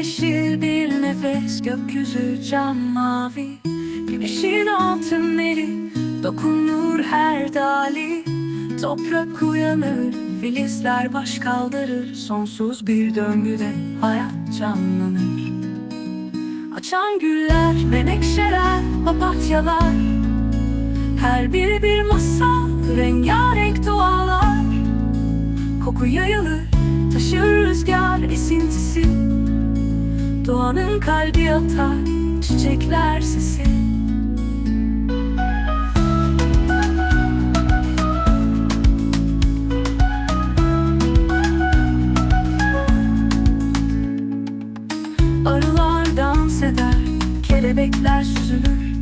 nefes gökyüzü cam mavi. Güneşin altın neri dokunur her dali. Toprak uyanır filizler baş kaldırır. Sonsuz bir döngüde hayat canlanır. Açan güller, menekşeler, papatyalar. Her biri bir masal, rengarenk dualar. Koku yayılır, taşır rüzgar esintisi Doğanın kalbi atar, çiçekler sesi. Arılar dans eder, kelebekler süzülür.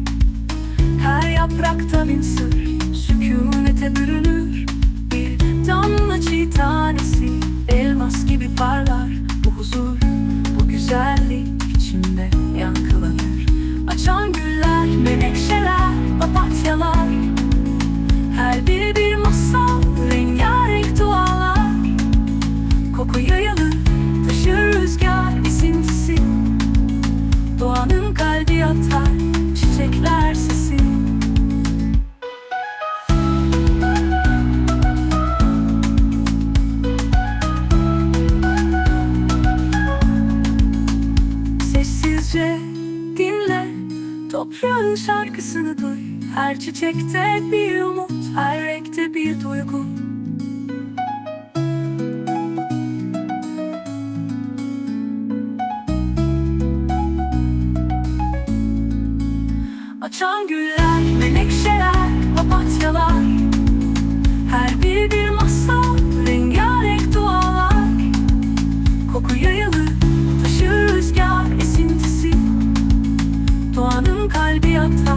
Her yaprakta bin sır, sükunete bürünür. Bir damla çiğ tanesi, elmas gibi parlar Bu huzur, bu yankılanır Açan toprağın şarkısını duy. Her çiçekte bir umut, her renkte bir duygu. Açan güller, kalbi çiçekler